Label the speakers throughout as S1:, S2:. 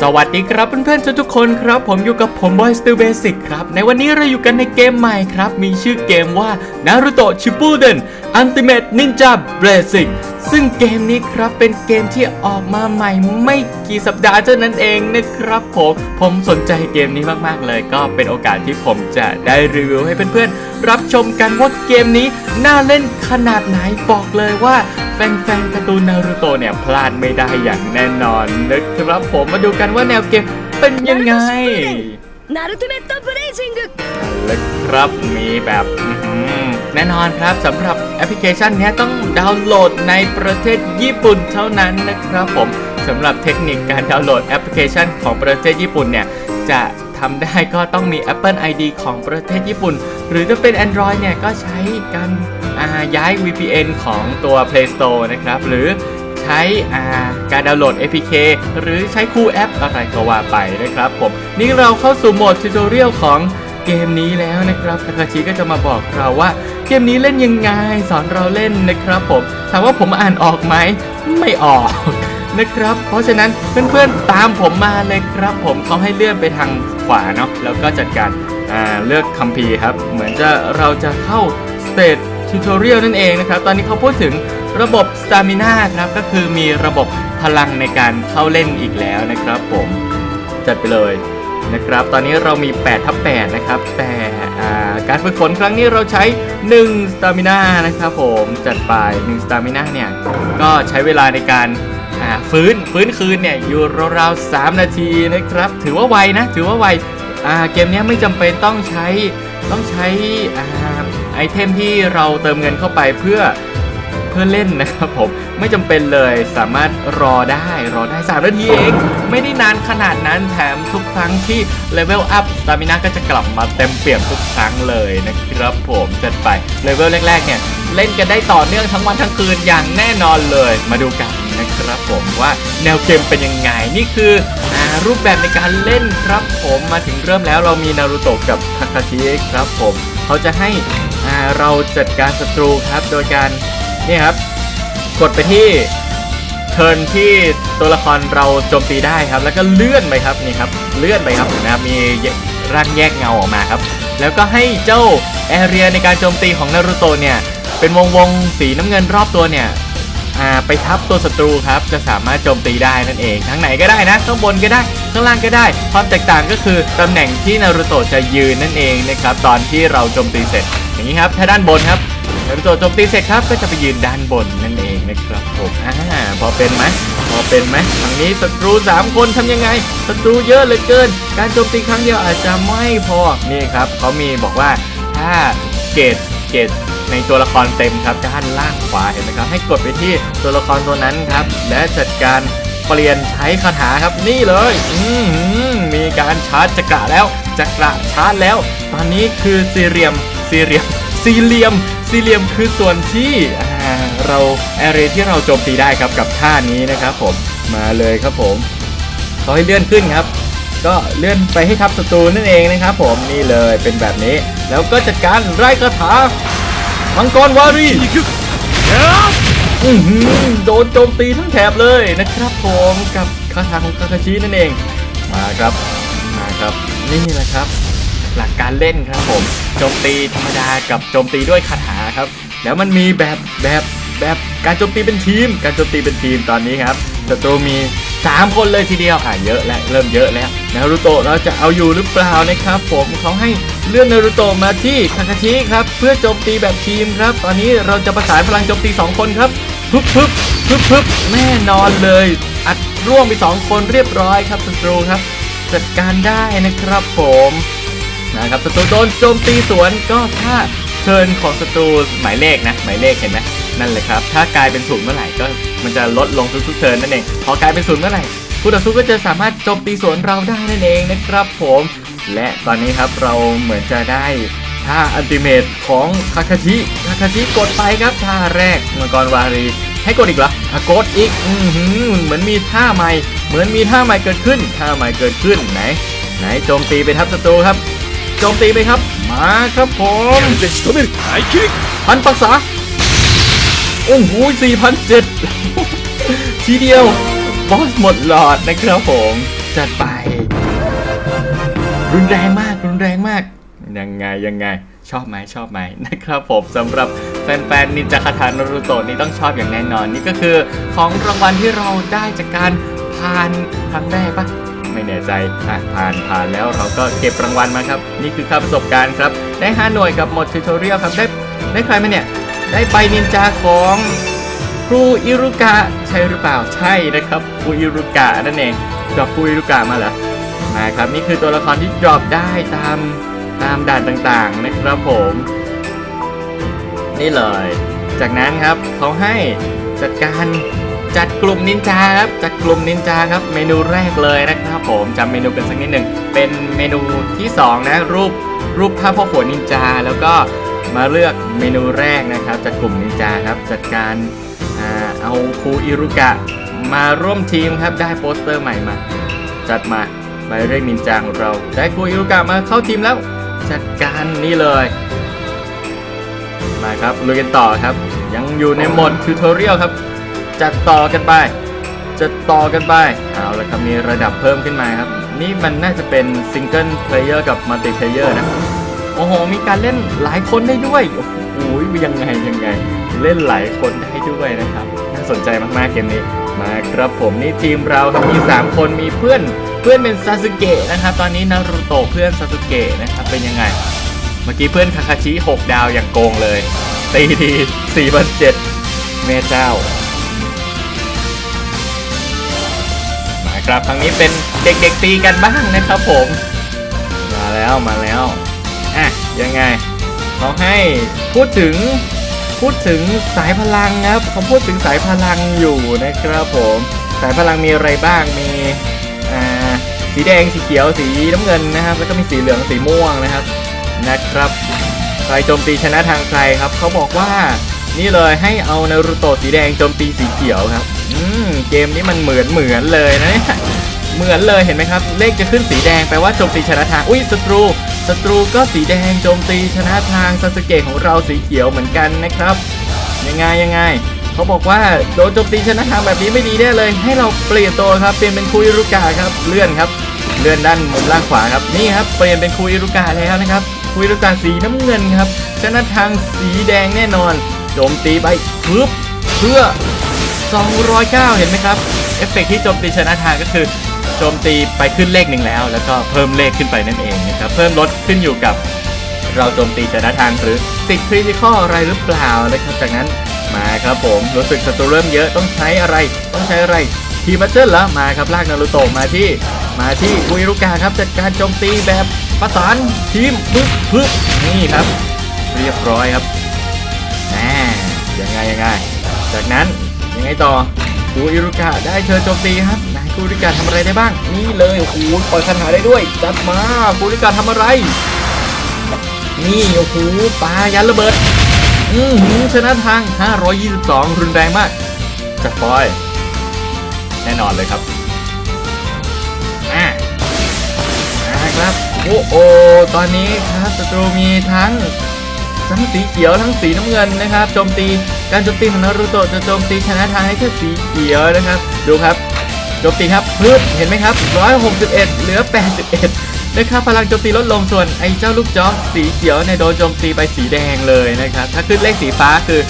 S1: สวัสดีครับเพื่อนๆทุกคนครับ ผมอยู่กับผม Boy Still Basic ครับ ในวันนี้เราอยู่กันในเกมใหม่ครับ มีชื่อเกมว่า Naruto Shippuden Ultimate Ninja Blazing ซึ่งเกมนี้ครับเป็นเกมที่ออกมาใหม่ไม่กี่สัปดาห์เท่านั้นเองนะครับผมผมสนใจเกมนี้มากๆเลย ก็เป็นโอกาสที่ผมจะได้รีวิวให้เพื่อนๆ รับชมกันว่าเกมนี้น่าเล่นขนาดไหนบอกเลยว่าแฟนๆการ์ตูนนารูโตเนี่ย พลาดไม่ได้อย่างแน่นอนนะครับผมมาดูกันว่าแนวเกมเป็นยังไง
S2: นารูโตเมตเบรซิง
S1: และครับมีแบบ แน่นอนครับสำหรับแอปพลิเคชันนี้ต้องดาวน์โหลดในประเทศญี่ปุ่นเท่านั้นนะครับผมสำหรับเทคนิคการดาวน์โหลดแอปพลิเคชันของประเทศญี่ปุ่นเนี่ยจะทำได้ก็ต้องมี Apple ID ของประเทศญี่ปุ่น หรือถ้าเป็น Android เนี่ยก็ใช้การาย้าย VPN ของตัว Play Store นะครับ หรือใช้การดาวน์โหลด APK หรือใช้คู่แอปอะไรก็ว่าไปนะครับผม นี่เราเข้าสู่โหมดทิวทอเรียลของ เกมนี้แล้วนะครับคาคาชิก็จะมาบอกเราว่า เกมนี้เล่นยังไงสอนเราเล่นนะครับผมถามว่าผมอ่านออกไหมไม่ออกนะครับ เพราะฉะนั้นเพื่อนๆตามผมมาเลยครับผมเขาให้เลื่อนไปทางขวาเนาะแล้วก็จัดการเลือกคัมภีร์ครับ เหมือนจะเราจะเข้าสเตจทิวทอเรียลนั่นเองนะครับ ตอนนี้เขาพูดถึงระบบสตามิน่าครับ ก็คือมีระบบพลังในการเข้าเล่นอีกแล้วนะครับผม จัดไปเลย นะครับ ตอนนี้เรามี8ทับ8นะครับ แต่การฝึกฝนครั้งนี้เราใช้1สตามินานะครับผมจัดไป1สตามินาเนี่ย ก็ใช้เวลาในการฟื้นฟื้นคืนเนี่ยอยู่ราวๆ3นาทีนะครับ ถือว่าไวนะ ถือว่าไวาเกมนี้ไม่จำเป็นต้องใช้ต้องใช้อาไอเทมที่เราเติมเงินเข้าไปเพื่อ เพื่อเล่นนะครับผมไม่จำเป็นเลยสามารถรอได้รอได้ 3 นาทีเอง ไม่ได้นานขนาดนั้นแถมทุกครั้งที่เลเวลอัพสตามินาก็จะกลับมาเต็มเปี่ยมทุกครั้งเลยนะครับผมจัดไปเลเวลแรกๆเนี่ยเล่นกันได้ต่อเนื่องทั้งวันทั้งคืนอย่างแน่นอนเลย มาดูกันนะครับผมว่าแนวเกมเป็นยังไงนี่คืออรูปแบบในการเล่นครับผมมาถึงเริ่มแล้วเรามีนารูโตะกับคาคาชิครับผมเขาจะให้เราจัดการศัตรูครับโดยการ นี่ครับ กดไปที่เทิร์นที่ตัวละครเราโจมตีได้ครับ แล้วก็เลื่อนไปครับนี่ครับเลื่อนไปครับนะครับมีร่างแยกเงาออกมาครับ แล้วก็ให้เจ้าแอเรียในการโจมตีของนารูโตะเนี่ยเป็นวงวงๆสีน้ำเงินรอบตัวเนี่ยอ่าไปทับตัวศัตรูครับ จะสามารถโจมตีได้นั่นเองทั้งไหนก็ได้นะข้างบนก็ได้ข้างล่างก็ได้ ความแตกต่างก็คือตำแหน่งที่นารูโตะจะยืนนั่นเองนะครับตอนที่เราโจมตีเสร็จ อย่างนี้ครับถ้าด้านบนครับ นารูโตะโจมตีเสร็จครับก็จะไปยืนด้านบนนั่นเองนะครับผมอ่าพอเป็นไหมพอเป็นไหมทางนี้ศัตรู 3 คนทำยังไงศัตรูเยอะเหลือเกิน การโจมตีครั้งเดียวอาจจะไม่พอนี่ครับเขามีบอกว่าถ้าเกตเกตในตัวละครเต็มครับด้านล่างขวาเห็นไหมครับ ให้กดไปที่ตัวละครตัวนั้นครับ และจัดการเปลี่ยนใช้คาถาครับนี่เลยอือหือมีการชาร์จจักระแล้วจักระชาร์จแล้ว ตอนนี้คือซีเรียมซีเรียม สี่เหลี่ยม สี่เหลี่ยมคือส่วนที่เราแอเรที่เราโจมตีได้ครับกับท่านี้นะครับผมมาเลยครับผมขอให้เลื่อนขึ้นครับ ก็เลื่อนไปให้ทับศัตรูนั่นเองนะครับผมนี่เลยเป็นแบบนี้ แล้วก็จัดการไล่คาถามังกรวารีโดนโจมตีทั้งแถบเลยนะครับผมกับคาถาของคาคาชินั่นเองมาครับมาครับนี่แหละครับ หลักการเล่นครับผมโจมตีธรรมดากับโจมตีด้วยคาถาครับ แล้วมันมีแบบแบบแบบการโจมตีเป็นทีม การโจมตีเป็นทีมตอนนี้ครับศัตรูมี 3 คนเลยทีเดียวอะเยอะแล้วเริ่มเยอะแล้วนารูโตะเราจะเอาอยู่หรือเปล่านะครับ ผมเขาให้เลื่อนนารูโตะมาที่คาคาชิครับเพื่อโจมตีแบบทีมครับ ตอนนี้เราจะประสานพลังโจมตี 2 คนครับพึบพึบพึบพึบแน่นอนเลย อัดร่วงไป 2 คนเรียบร้อยครับศัตรูครับ จัดการได้นะครับผม นะครับศัตรูโดนโจมตีสวนก็ถ้าเทิร์นของศัตรูหมายเลขนะหมายเลขเห็นไหมนั่นเลยครับ ถ้ากลายเป็นศูนย์เมื่อไหร่ก็มันจะลดลงทุกๆเทิร์นนั่นเองพอกลายเป็นศูนย์เมื่อไหร่ผู้ต่อสู้ก็จะสามารถโจมตีสวนเราได้นั่นเองนะครับผม และตอนนี้ครับเราเหมือนจะได้ท่าอันติเมตของคาคาชิคาคาชิกดไปครับท่าแรกมังกรวารี ให้กดอีกเหรออะกดอีกอือหือเหมือนมีท่าใหม่ เหมือนมีท่าใหม่เกิดขึ้นท่าใหม่เกิดขึ้นไหน ไหนโจมตีไปทับศัตรูครับ จมตีไหมครับ มาครับผม
S3: ไมคิก
S1: พันปักษา โอ้โหสี่พันเจ็ดทีเดียว บอสหมดหลอดนะครับผม จัดไป รุนแรงมาก รุนแรงมาก ยังไง ยังไง ชอบไหมชอบไหมนะครับผมสำหรับแฟนๆนินจาคาทานรุโตนี่ต้องชอบอย่างแน่นอน นี่ก็คือของรางวัลที่เราได้จากการผ่านครั้งแรกปะ ไม่แน่ใจอะผ่านผ่านแล้วเราก็เก็บรางวัลมาครับ นี่คือค่าประสบการณ์ครับ ได้ 5 หน่วยกับหมดทิวทอเรียลครับ ได้ได้ใครมาเนี่ย ได้ใบนินจาของครูอิรุกะใช่หรือเปล่าใช่นะครับครูอิรุกะนั่นเองดรอปครูอิรุกะมาเหรอมาครับนี่คือตัวละครที่ดรอปได้ตามตามด่านต่างๆนะครับผม นี่เลย จากนั้นครับเขาให้จัดการ จัดกลุ่มนินจาครับจัดกลุ่มนินจาครับเมนูแรกเลยนะครับผมจำเมนูกันสักนิดหนึ่งเป็นเมนูที่สองนะรูปรูปภาพพ่อหัวนินจาแล้วก็มาเลือกเมนูแรกนะครับจากกลุ่มนินจาครับจัดการเอาครูอิรุกะมาร่วมทีมครับได้โปสเตอร์ใหม่มา จัดมาใบเรียกนินจาของเรา ได้ครูอิรุกะมาเข้าทีมแล้ว จัดการนี่เลยมาครับลุยกันต่อครับ ยังอยู่ในโหมดทิวทอเรียลครับ จัดต่อกันไปจัดต่อกันไป เอาละครับมีระดับเพิ่มขึ้นมาครับ นี่มันน่าจะเป็นซิงเกิลเพลเยอร์กับมัลติเพลเยอร์นะ โอ้โห มีการเล่นหลายคนได้ด้วย โอ้โหยังไงยังไง เล่นหลายคนได้ด้วยนะครับน่าสนใจมากๆเกมนี้ มาครับผมนี่ทีมเราครับมี 3 คนมีเพื่อนเพื่อนเป็นซาสึเกะนะครับ ตอนนี้นารูโตะเพื่อนซาสึเกะนะครับเป็นยังไง เมื่อกี้เพื่อนคาคาชิ 6 ดาวอย่างโกงเลยตีที4 0 0แม่เจ้า มาครับครั้งนี้เป็นเด็กๆตีกันบ้างนะครับผม มาแล้วมาแล้วอะยังไงเขาให้พูดถึงพูดถึงสายพลังครับเขาพูดถึงสายพลังอยู่นะครับผม สายพลังมีอะไรบ้างมีอ่าสีแดงสีเขียวสีน้ำเงินนะครับ แล้วก็มีสีเหลืองสีม่วงนะครับนะครับใครโจมตีชนะทางใครครับเขาบอกว่านี่เลยให้เอานารูโตะสีแดงโจมตีสีเขียวครับอืมเกมนี้มันเหมือนเหมือนเลยนะเนี่ยเหมือนเลยเห็นไหมครับ เลขจะขึ้นสีแดงแปลว่าโจมตีชนะทาง อุ้ยศัตรูศัตรูก็สีแดงโจมตีชนะทางซาสึเกะของเราสีเขียวเหมือนกันนะครับยังไงยังไงเขาบอกว่าโดนโจมตีชนะทางแบบนี้ไม่ดีแน่เลย ให้เราเปลี่ยนตัวครับเปลี่ยนเป็นคุยรุกาครับเลื่อนครับ เลื่อนด้านมุมล่างขวาครับนี่ครับเปลี่ยนเป็นคุยรุกาแล้วนะครับคุยรุกาสีน้ำเงินครับชนะทางสีแดงแน่นอน โจมตีไปปึ๊บเพื่อ 209 เห็นไหมครับ เอฟเฟกต์ที่โจมตีชนะทางก็คือโจมตีไปขึ้นเลขหนึ่งแล้ว แล้วก็เพิ่มเลขขึ้นไปนั่นเองนะครับ เพิ่มลดขึ้นอยู่กับเราโจมตีชนะทางหรือติดคริติคออะไรหรือเปล่านะครับ จากนั้นมาครับผมรู้สึกศัตรูเริ่มเยอะต้องใช้อะไร ต้องใช้อะไรทีมัจเจอร์แล้วมาครับลากนารูโตะมาที่มาที่อุยรุกาครับจัดการโจมตีแบบประสานทีมปึ๊บปึ๊บนี่ครับ เรียบร้อยครับแหมยังไงยังไง จากนั้น ยังไงต่อคูอิรุกะได้เชิญโจมตีครับนายคูอิรุกะทำอะไรได้บ้าง นี่เลยโอ้โหปล่อยคาถาได้ด้วย จัดมาคูอิรุกะทำอะไร นี่โอ้โหปายันระเบิด อือหือชนะทาง 522 รุนแรงมาก จัดปอย แน่นอนเลยครับอ่ามาครับโอ้โอตอนนี้ครับศัตรูมีทั้งทั้งสีเขียวทั้งสีน้ำเงินนะครับโจมตี การโจมตีของนารูโตะจะโจมตีชนะทางให้แค่สีเขียวนะครับ ดูครับโจมตีครับพืชเห็นไหมครับ 161 เหลือ 81 นะครับ พลังโจมตีลดลงส่วนไอ้เจ้าลูกจอกสีเขียวเนี่ยโดนโจมตีไปสีแดงเลยนะครับ ถ้าขึ้นเลขสีฟ้าคือ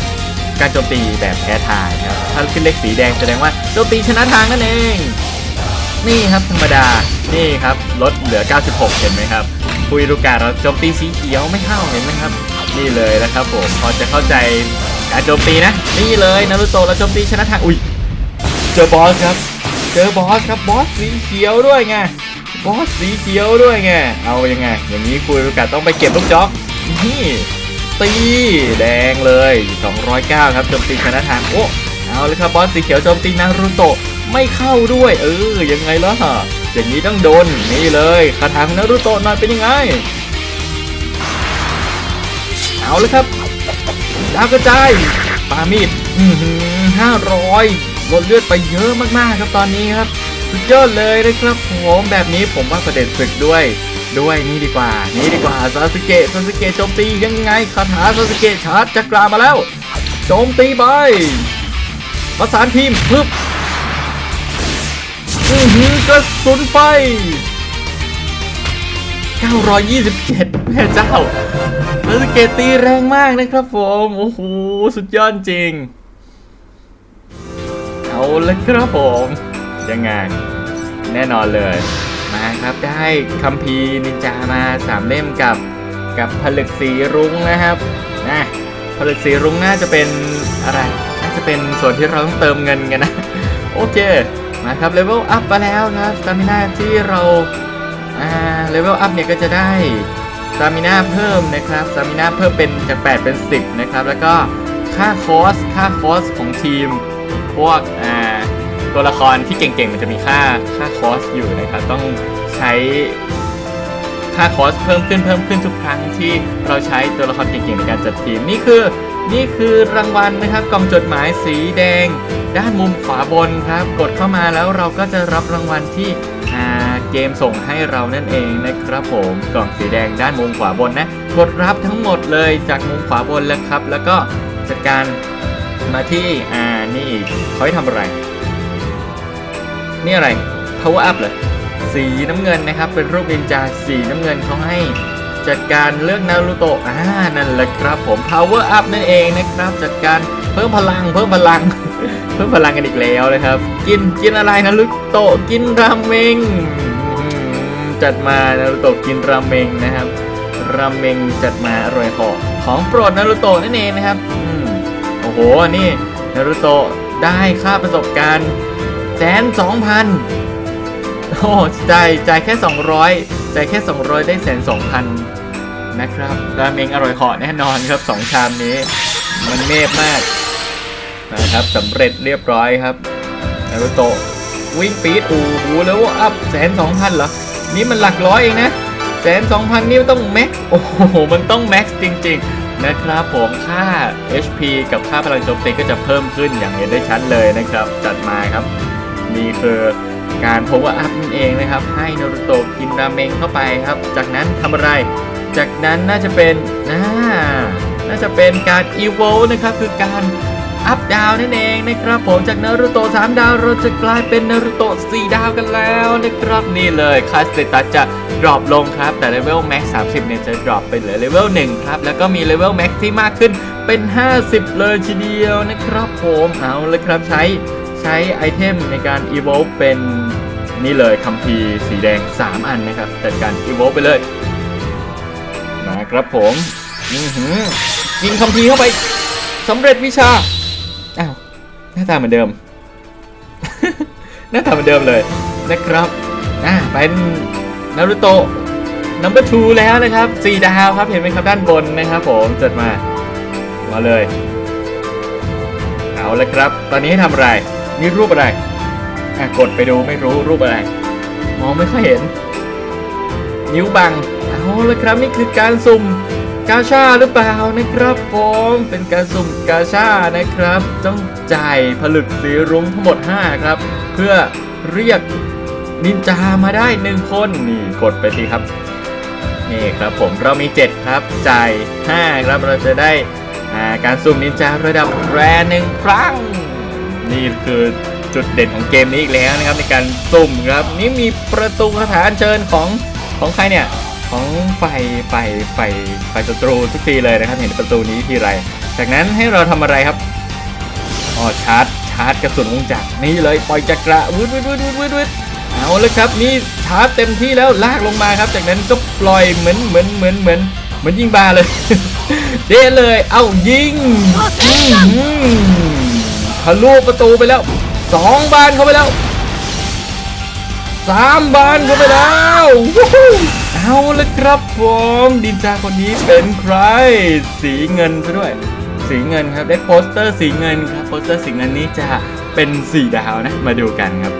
S1: การโจมตีแบบแพ้ทางครับ ถ้าขึ้นเลขสีแดงแสดงว่าโจมตีชนะทางนั่นเอง นี่ครับธรรมดา นี่ครับลดเหลือ 96 เห็นไหมครับคุยรูกาเราโจมตีสีเขียวไม่เข้าเห็นไหมครับ นี่เลยนะครับผม พอจะเข้าใจ การโจมตีนะ นี่เลยนารูโตะเราโจมตีชนะทางอุ้ยเจอบอสครับ เจอบอสครับบอสสีเขียวด้วยไงบอสสีเขียวด้วยไงเอายังไง อย่างนี้คุยรูกาต้องไปเก็บลูกจ็อกนี่ตีแดงเลย 209 ครับโจมตีชนะทางโอ้เอาเลยครับบอสสีเขียวโจมตีนารูโตะไม่เข้าด้วย เออยังไงล่ะอย่างนี้ต้องโดนนี่เลยคาถาของนารูโตะหน่อยเป็นยังไง เอาเลยครับ ดาวกระจายปามีดห้าร้อยลดเลือดไปเยอะมากๆครับตอนนี้ครับ สุดยอดเลยนะครับผมแบบนี้ผมว่าประเด็นศึกด้วยด้วยนี่ดีกว่า นี่ดีกว่าซาสึเกะซาสึเกะโจมตียังไงคาถาซาสึเกะชาร์จจักรามาแล้วโจมตีไปประสานทีมพึบอือหือกระสุนไฟ 927แม่เจ้าแล้วสเกตตีแรงมากนะครับผม โอ้โห สุดยอดจริง เอาลยครับผม ยังไง แน่นอนเลย มาครับได้คัมภีร์นินจามาสามเล่มกับกับผลึกสีรุ้งนะครับนะผลึกสีรุ้งน่าจะเป็นอะไร น่าจะเป็นส่วนที่เราต้องเติมเงินกันนะ โอเค มาครับเลเวลอัพมาแล้วครับสตามิน่าที่เรา อ่าเลเวลอัพเนี่ยก็จะได้สตามินาเพิ่มนะครับสตามินาเพิ่มเป็นจาก 8 เป็น 10 นะครับ แล้วก็ค่าคอส ค่าคอสของทีม พวกอ่าตัวละครที่เก่งๆ มันจะมีค่าค่าคอสอยู่นะครับ ต้องใช้ค่าคอสเพิ่มขึ้นเพิ่มขึ้นทุกครั้งที่เราใช้ตัวละครเก่งๆในการจัดทีมนี่คือนี่คือรางวัลนะครับกล่องจดหมายสีแดง ด้านมุมขวาบนครับ กดเข้ามาแล้วเราก็จะรับรางวัลที่อ่า เกมส่งให้เรานั่นเองนะครับผมกล่องสีแดงด้านมุมขวาบนนะ กดรับทั้งหมดเลยจากมุมขวาบนแล้วครับ แล้วก็จัดการมาที่อ่านี่เขาให้ทำอะไร นี่อะไร power up เหรอสีน้ำเงินนะครับ เป็นรูปนินจาสีน้ำเงินเขาให้จัดการเลือกนารูโตะอ่านั่นแหละครับผม power up นั่นเองนะครับ จัดการเพิ่มพลังเพิ่มพลัง เพิ่มพลังกันอีกแล้วนะครับ กินกินอะไรนารูโตะกินราเมง จัดมานารูโตะกินราเมงนะครับ ราเมงจัดมาอร่อยหอกของโปรดนารูโตะนั่นเองนะครับอืมโอ้โหนี่นารูโตะได้ค่าประสบการณ์แสนสองพันโอ้จ่ายจ่ายแค่ 200จ่ายแค่ 200 ได้แสนสองพันนะครับราเมงอร่อยเหอแน่นอนครับ 2 ชามนี้ มันเมฟมากนะครับสำเร็จเรียบร้อยครับนารุโตะวิ่งปีดโอ้โหแล้วอัพแสนสองพันเหรอ นี่มันหลักร้อยเองนะแสนสองพันนี่ต้องแม็กซ์โอ้โหมันต้องแม็กซ์จริง ๆ นะครับผมค่า HP กับค่าพลังโจมตีก็จะเพิ่มขึ้นอย่างเห็นได้ชัดเลยนะครับ จัดมาครับนี่คือการ power up นั่นเองนะครับ ให้นรุโตะกินราเมงเข้าไปครับ จากนั้นทำอะไร จากนั้นน่าจะเป็นน่าน่าจะเป็นการ evolve นะครับ คือการ อัพดาวนั่นเองนะครับผมจากนารูโตะ3ดาวเราจะกลายเป็นนารูโตะ4ดาวกันแล้วนะครับนี่เลยคาสเตตัสจะดรอปลงครับ แต่เลเวลแม็ก30เนี่ยจะดรอปไปเหลือเลเวล1ครับ แล้วก็มีเลเวลแม็กที่มากขึ้นเป็น 50 เลยทีเดียวนะครับผมเอาเลยครับใช้ใช้ไอเทมในการ evolve เป็นนี่เลยคัมภีร์สีแดง 3 อันนะครับจัดการ evolve ไปเลยมาครับผมอือหือกินคัมภีร์เข้าไปสำเร็จวิชา หน้าตาเหมือนเดิม หน้าตาเหมือนเดิมเลยนะครับอ่าเป็นนารูโตะ number two แล้วนะครับสี่ดาวครับเห็นไหมครับด้านบนนะครับผมจัดมา มาเลย เอาเลยครับ ตอนนี้ทำอะไรนี่รูปอะไรอะกดไปดูไม่รู้รูปอะไร มองไม่ค่อยเห็น นิ้วบัง เอาเลยครับนี่คือการสุ่ม กาชาหรือเปล่านะครับผมเป็นการสุ่มกาชานะครับ ต้องจ่ายผลึกสีรุ้งทั้งหมด 5 ครับ เพื่อเรียกนินจามาได้1คนนี่กดไปทีครับ นี่ครับผมเรามี 7 ครับ จ่าย 5 ครับเราจะได้าการสุ่มนินจาระดับแรหนึ่งครั้ง นี่คือจุดเด่นของเกมนี้อีกแล้วนะครับในการสุ่มครับ นี่มีประตูคาถาเชิญของของใครเนี่ย ของไฟไฟไฟไฟศัตรูทุกทีเลยนะครับ เห็นประตูนี้ทีไร จากนั้นให้เราทำอะไรครับอ๋อชาร์จชาร์จกระสุนวงจักรนี่เลยปล่อยจักระวืดวืดวืดวืดวืดวืดเอาลยครับนี่ชาร์จเต็มที่แล้วลากลงมาครับ จากนั้นก็ปล่อยเหมือนเหมือนเหมือนเหมือนเหมือนยิงบาเลยเด้เลย เอายิงทะลุประตูไปแล้วสองบานเข้าไปแล้วสามบานเข้าไปแล้ว เอาละครับผมดินจาคนนี้เป็นใคร สีเงินซะด้วย สีเงินครับได้โปสเตอร์สีเงินครับโปสเตอร์สีเงินนี้จะเป็นสีดาวนะมาดูกันครับ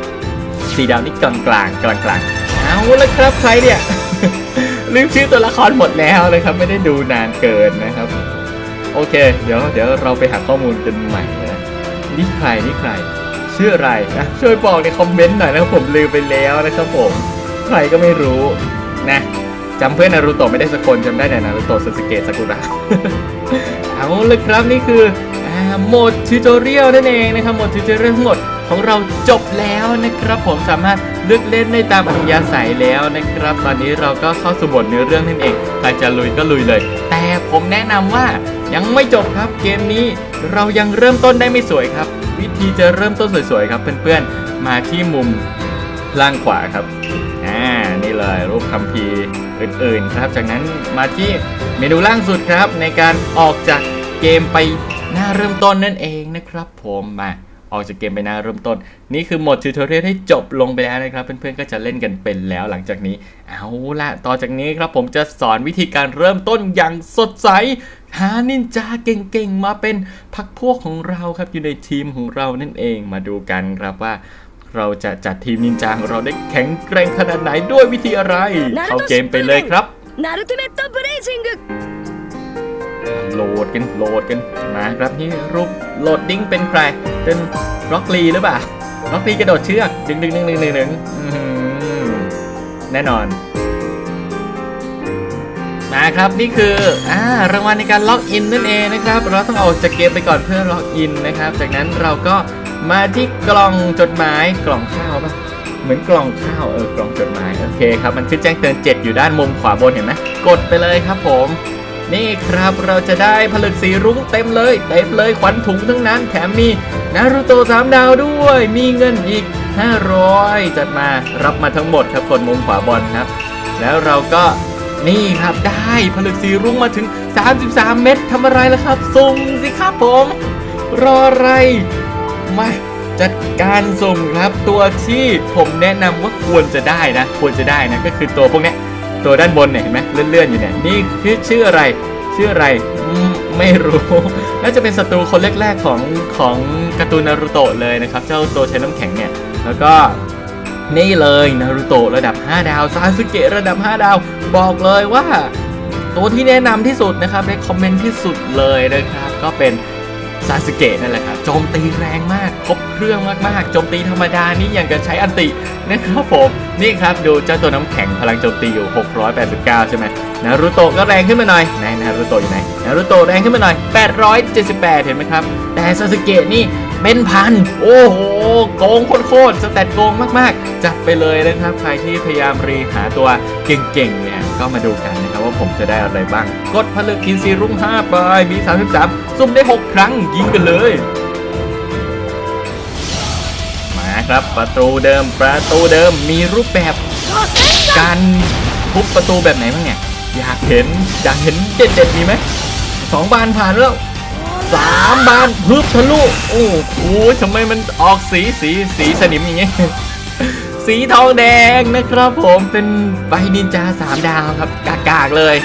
S1: สีดาวนี่กลางกลางกลางกลางเอาละครับใครเนี่ยลืมชื่อตัวละครหมดแล้วเลยครับ ไม่ได้ดูนานเกินนะครับ โอเค เดี๋ยวเดี๋ยวเราไปหาข้อมูลกันใหม่นะนี่ใครนี่ใครชื่ออะไรนะช่วยบอกในคอมเมนต์หน่อยนะครับผมลืมไปแล้วนะครับผม ใครก็ไม่รู้ นะจำเพื่อนนารูโตะไม่ได้สักคนจำได้แต่นารูโตะซาสึเกะซากุระเอาเลยครับนี่คือโหมดทิวตอเรียลนั่นเองนะครับโหมดทิวตอเรียลทั้งหมดของเราจบแล้วนะครับ ผมสามารถเลือกเล่นได้ตามอัธยาศัยแล้วนะครับ ตอนนี้เราก็เข้าสู่บทเนื้อเรื่องนั่นเองใครจะลุยก็ลุยเลย แต่ผมแนะนำว่ายังไม่จบครับเกมนี้เรายังเริ่มต้นได้ไม่สวยครับ วิธีจะเริ่มต้นสวยๆครับเพื่อนๆมาที่มุมล่างขวาครับ อ่านี่เลยรูปคัมภีร์อื่นๆครับ จากนั้นมาที่เมนูล่างสุดครับในการออกจากเกมไปหน้าเริ่มต้นนั่นเองนะครับผมมาออกจากเกมไปหน้าเริ่มต้น นี่คือหมดทิวทอเรียลที่จบลงไปแล้วนะครับ เพื่อนๆก็จะเล่นกันเป็นแล้วหลังจากนี้ เอาละต่อจากนี้ครับผมจะสอนวิธีการเริ่มต้นอย่างสดใสหานินจาเก่งๆ มาเป็นพักพวกของเราครับอยู่ในทีมของเรานั่นเองมาดูกันครับว่า เราจะจัดทีมนินจาของเราได้แข็งแกร่งขนาดไหนด้วยวิธีอะไร เข้าเกมไปเลยครับ
S2: นารูโตเมตต์เบรจิงก
S1: โหลดกันโหลดกันมาครับนี่รูปโหลดดิ้งเป็นใคร เป็นร็อกลีหรือเปล่าร็อกลีกระโดดเชือกดึงดึงดึงดึงดึงดึงแน่นอน มาครับนี่คืออ่ารางวัลในการล็อกอินนั่นเองนะครับ เราต้องออกจากเกมไปก่อนเพื่อล็อกอินนะครับ จากนั้นเราก็ มาที่กล่องจดหมายกล่องข้าวปะเหมือนกล่องข้าวเออกล่องจดหมายโอเคครับมันขึ้นแจ้งเตือน7อยู่ด้านมุมขวาบนเห็นไหมกดไปเลยครับผม นี่ครับเราจะได้ผลึกสีรุ้งเต็มเลยเต็มเลยขวัญถุงทั้งนั้นแถมมีนารูโตะสามดาวด้วย มีเงินอีก 500 จัดมารับมาทั้งหมดครับกดมุมขวาบนครับ แล้วเราก็นี่ครับได้ผลึกสีรุ้งมาถึง 33 เม็ดทำอะไรล่ะครับสุ่มสิครับผม รออะไร มาจัดการสุ่มครับตัวที่ผมแนะนำว่าควรจะได้นะ ควรจะได้นะก็คือตัวพวกนี้ตัวด้านบนเนี่ยเห็นไหมเลื่อนๆอยู่เนี่ยนี่คือชื่ออะไร ชื่ออะไรไม่รู้น่าจะเป็นศัตรูคนแรกๆของของการ์ตูนนารูโตะเลยนะครับ เจ้าตัวใช้น้ำแข็งเนี่ยแล้วก็นี่เลยนารูโตะระดับ 5 ดาวซาสึเกะระดับ 5 ดาว บอกเลยว่า ตัวที่แนะนำที่สุดนะครับในคอมเมนต์ที่สุดเลยนะครับ ก็เป็น ซาสึเกะนั่นแหละครับโจมตีแรงมากครบเครื่องมากๆโจมตีธรรมดานี่อย่างกับใช้อันตินะครับผมนี่ครับดูเจ้าตัวน้ำแข็งพลังโจมตีอยู่ 689 ใช่ไหมนารูโตะก็แรงขึ้นมาหน่อยไหนนารูโตะอยู่ไหนนารูโตะแรงขึ้นมาหน่อย 878 เห็นไหมครับ แต่ซาสึเกะนี่ เป็นพัน โอ้โห โกงโคตรๆสแตทโกงมากๆ จัดไปเลยนะครับ ใครที่พยายามรีหาตัวเก่งๆ เนี่ย ก็มาดูกันนะครับว่าผมจะได้อะไรบ้าง กดผลึกอินซีรุ่ง5ไปมี 33 ซุ่มได้ 6 ครั้ง ยิงกันเลย มาครับประตูเดิมประตูเดิมมีรูปแบบการทุบประตูแบบไหนบ้างเนี่ยอยากเห็นอยากเห็นเด็ดๆมีไหมสองบานผ่านแล้ว สามบานพึบทะลุโอ้โหทำไมมันออกสีสีสีสนิมอย่างเงี้ยสีทองแดงนะครับผมเป็นใบนินจาสามดาวครับ กากๆเลย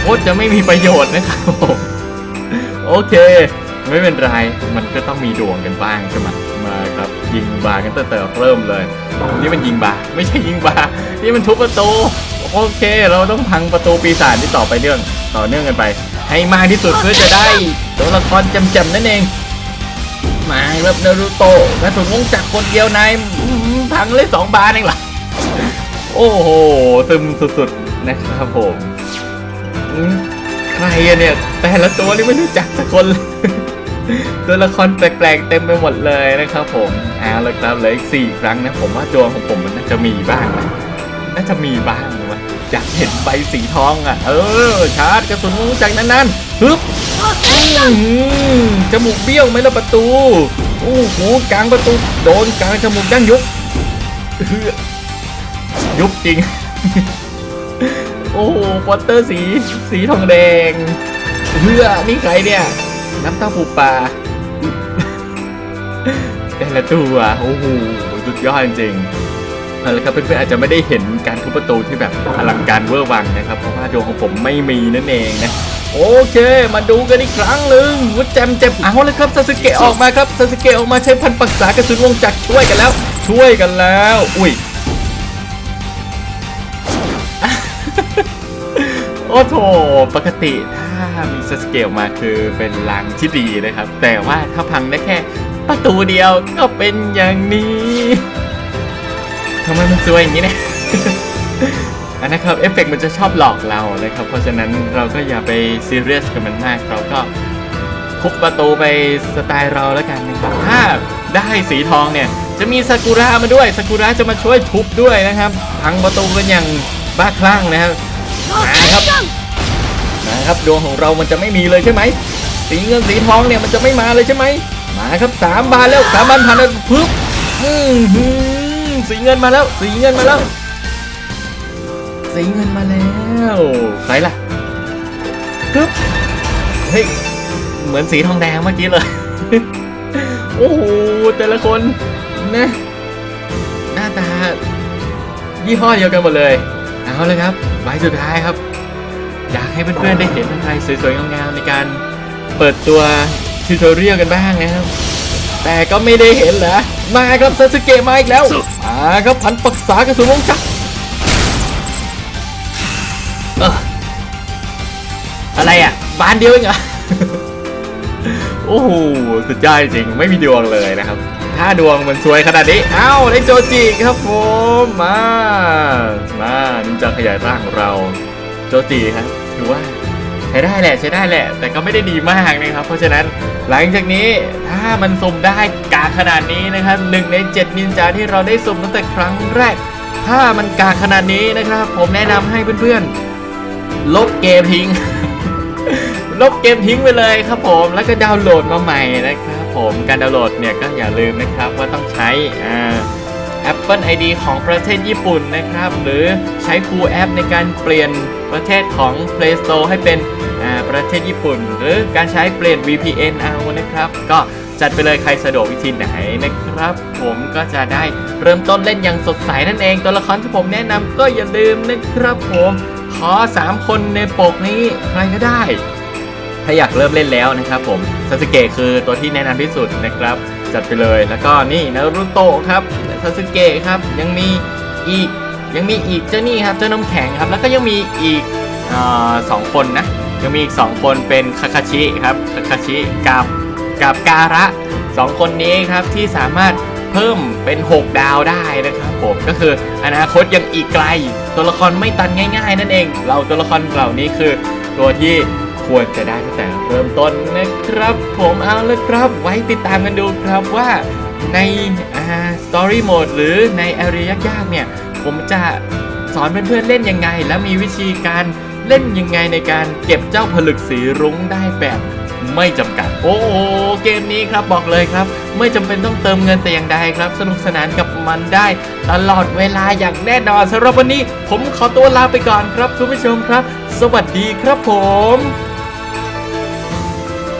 S1: โคตรจะไม่มีประโยชน์นะครับผมโอเค ไม่เป็นไร มันก็ต้องมีดวงกันบ้างใช่ไหมมาครับยิงบากันเตั้งแต่เริ่มเลย นี่มันยิงบาไม่ใช่ยิงบานี่มันทุบประตูโอเค เราต้องพังประตูปีศาจที่ต่อไปเนื่องต่อเนื่องกันไป ให้มากที่สุดเพื่อจะได้ตัวละครจำๆนั่นเอง มาครับนารูโตะกระสุนวงจักรคนเดียวนายพังเลยสองบาทเองเหรอโอ้โหซึมสุดๆนะครับผมใครอะเนี่ยแต่ละตัวนี่ไม่รู้จักสักคนเลยตัวละครแปลกๆเต็มไปหมดเลยนะครับผมเอาละครับเหลืออีกสี่ครั้งนะผมว่าดวงของผมมันน่าจะมีบ้างนะน่าจะมีบ้าง อยากเห็นใบสีทองอะ เออ ชาร์จกระสุนงจักนั้นๆฮึบอื้อหือจมูกเบี้ยวไหมล่ะประตู โอ้โหกลางประตู โดนกลางจมูกดั้งยุบเฮือยุบจริง โอ้โหควอเตอร์สี สีทองแดงเฮือนี่ใครเนี่ย น้ำเต้าปูปลาแต่ละตัวโอ้โหสุดยอดจริง เอาละครับเพื่อนๆอาจจะไม่ได้เห็นการทุบประตูที่แบบอลังการเวอร์วังนะครับ เพราะว่าดวงของผมไม่มีนั่นเองนะโอเค มาดูกันอีกครั้งหนึ่งว่าแจมเจ็บเอาเลยครับซาสึเกะออกมาครับซาสึเกะออกมาใช้พันปักษากระสุนวงจักรช่วยกันแล้ว ช่วยกันแล้ว อุ้ยโอ้โถปกติถ้ามีซาสึเกะออกมาคือเป็นลางที่ดีนะครับ แต่ว่าถ้าพังได้แค่ประตูเดียวก็เป็นอย่างนี้ำไมมันสวยอย่างนี้เนี่ยอันนะครับเอฟเฟกต์มันจะชอบหลอกเรานะครับ เพราะฉะนั้นเราก็อย่าไปซีเรียสกับมันมาก เราก็ทุบประตูไปสไตล์เราแล้วกันนะครับถ้าได้สีทองเนี่ย จะมีซากุระมาด้วยซากุระจะมาช่วยทุบด้วยนะครับพังประตูกันอย่างบ้าคลั่งนะครับมาครับนะครับดวงของเรามันจะไม่มีเลยใช่ไหมสีเงินสีทองเนี่ยมันจะไม่มาเลยใช่ไหมมาครับสามบานแล้วสามบานผ่านแล้วปึ๊บอือหือ สีเงินมาแล้ว สีเงินมาแล้ว สีเงินมาแล้วใครล่ะปึ๊บเฮ้ยเหมือนสีทองแดงเมื่อกี้เลย โอ้โหแต่ละคนนะหน้าตายี่ห้อเดียวกันหมดเลย เอาเลยครับใบสุดท้ายครับ อยากให้เพื่อนๆได้เห็นอะไรสวยๆงามๆในการเปิดตัวทิวทอเรียลกันบ้างนะครับ แต่ก็ไม่ได้เห็นเหรอ มาครับซาสึเกะมาอีกแล้วมาครับพันปรึกษากระสุนวงจักรเอ้ออะไรอะบานเดียวเองเหรอโอ้โหสุดยอดจริงไม่มีดวงเลยนะครับถ้าดวงมันสวยขนาดนี้เอ้าได้โจจิครับผมมามานินจาขยายร่างของเรา โจจิครับถือว่า ใช้ได้แหละใช้ได้แหละ แต่ก็ไม่ได้ดีมากนะครับ เพราะฉะนั้นหลังจากนี้ถ้ามันสมได้กากขนาดนี้นะครับหนึ่งในเจ็ดนินจาที่เราได้สมตั้งแต่ครั้งแรก ถ้ามันกากขนาดนี้นะครับ ผมแนะนำให้เพื่อนๆ ลบเกมทิ้ง ลบเกมทิ้งไปเลยครับผมแล้วก็ดาวน์โหลดมาใหม่นะครับผมการดาวน์โหลดเนี่ยก็อย่าลืมนะครับว่าต้องใช้อ่า Apple ID ของประเทศญี่ปุ่นนะครับ หรือใช้ Full App ในการเปลี่ยนประเทศของ Play Store ให้เป็นประเทศญี่ปุ่น หรือการใช้เปลี่ยน VPN เอานะครับ ก็จัดไปเลยใครสะดวกวิธีไหนนะครับ ผมก็จะได้เริ่มต้นเล่นอย่างสดใสนั่นเองตัวละครที่ผมแนะนำก็อย่าลืมนะครับผมขอ 3 คนในปกนี้ใครก็ได้ ถ้าอยากเริ่มเล่นแล้วนะครับผมซาสึเกะคือตัวที่แนะนำที่สุดนะครับ จัดไปเลยแล้วก็นี่นารุโตะครับซาสึเกะครับยังมีอีกยังมีอีกเจ้านี่ครับเจ้าน้ำแข็งครับแล้วก็ยังมีอีกเอ่อสองคนนะยังมีอีกสองคนเป็นคาคาชิครับคาคาชิกับกับการะสองคนนี้ครับที่สามารถเพิ่มเป็น 6 ดาวได้นะครับผมก็คืออนาคตยังอีกไกล ตัวละครไม่ตันง่าย ๆ นั่นเอง เราตัวละครเหล่านี้คือตัวที่ควรจะได้ตั้งแต่ เริ่มต้นนะครับ ผมเอาลยครับ ไว้ติดตามกันดูครับว่าในอ่าสตอรี่โหมดหรือในแอเรียยากๆเนี่ย ผมจะสอนเพื่อนๆเล่นยังไง และมีวิธีการเล่นยังไงในการเก็บเจ้าผลึกสีรุ้งได้แบบไม่จำกัด โอ้โหเกมนี้ครับบอกเลยครับ ไม่จำเป็นต้องเติมเงินแต่อย่างใดครับ สนุกสนานกับมันได้ ตลอดเวลาอย่างแน่นอนสำหรับวันนี้ ผมขอตัวลาไปก่อนครับคุณผู้ชมครับ สวัสดีครับผม